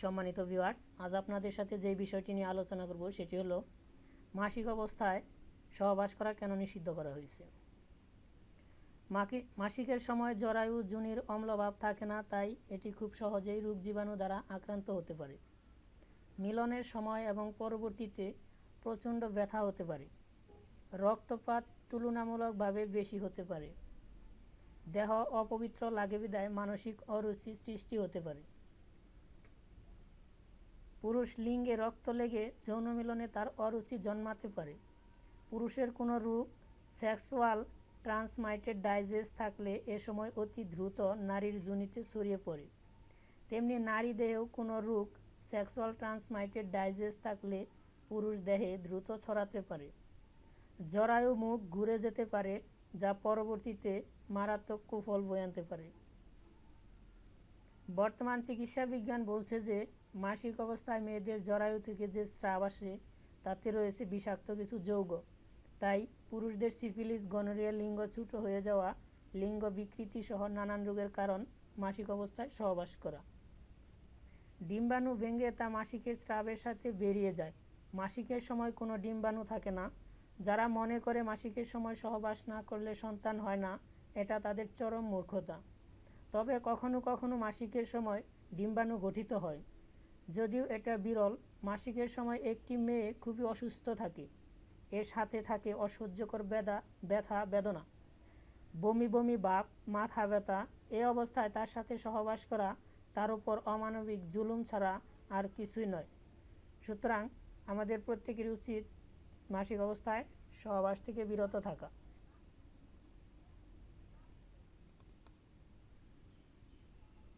সম্মানিত ভিউয়ার্স আজ আপনাদের সাথে যে বিষয়টি নিয়ে আলোচনা করব সেটি হলো, মাসিক অবস্থায় সহবাস করা কেন নিষিদ্ধ করা হয়েছে? মাসিকের সময় জরায়ু, জুনির অম্লভাব থাকে না, তাই এটি খুব সহজেই রোগ জীবাণু দ্বারা আক্রান্ত হতে পারে। মিলনের সময় এবং পরবর্তীতে প্রচণ্ড ব্যথা হতে পারে। রক্তপাত তুলনামূলকভাবে বেশি হতে পারে। দেহ অপবিত্র লাগে বিদায় মানসিক অরুচি সৃষ্টি হতে পারে। পুরুষ লিঙ্গে রক্ত লেগে যৌন মিলনে তার অরুচি জন্মাতে পারে। পুরুষের কোনো রোগ সেক্সুয়াল ট্রান্সমাইটেড ডাইজেস থাকলে এ সময় অতি দ্রুত নারীর জনিতে ছড়িয়ে পড়ে। তেমনি নারী দেহেও কোনো রোগ সেক্সুয়াল ট্রান্সমাইটেড ডাইজেস থাকলে পুরুষ দেহে দ্রুত ছড়াতে পারে। জরায়ু মুখ ঘুরে যেতে পারে, যা পরবর্তীতে মারাত্মক কুফল বয়ে আনতে পারে। বর্তমান চিকিৎসা বিজ্ঞান বলছে যে, মাসিক অবস্থায় মেয়েদের জরায়ু থেকে যে স্রাব আসে, তাতে রয়েছে বিষাক্ত কিছু যৌগ। তাই পুরুষদের সিফিলিস, গনোরিয়া, লিঙ্গ ছোট হয়ে যাওয়া, লিঙ্গ বিকৃতি সহ নানান রোগের কারণ মাসিক অবস্থায় সহবাস করা। ডিম্বাণু ভেঙে তা মাসিকের স্রাবের সাথে বেরিয়ে যায়। মাসিকের সময় কোনো ডিম্বাণু থাকে না। যারা মনে করে মাসিকের সময় সহবাস না করলে সন্তান হয় না, এটা তাদের চরম মূর্খতা। তবে কখনো কখনো মাসিকের সময় ডিম্বাণু গঠিত হয়। যদিও এটা বিরল, মাসিকের সময় একটি মেয়ে খুবই অসুস্থ থাকে। এর সাথে থাকে অসহ্যকর বেদা ব্যথা, বেদনা। বমি বমি, বাপ, মাথা ব্যথা, এ অবস্থায় তার সাথে সহবাস করা, তার উপর অমানবিক জুলুম ছাড়া আর কিছুই নয়। সুতরাং আমাদের প্রত্যেকের উচিত মাসিক অবস্থায় সহবাস থেকে বিরত থাকা।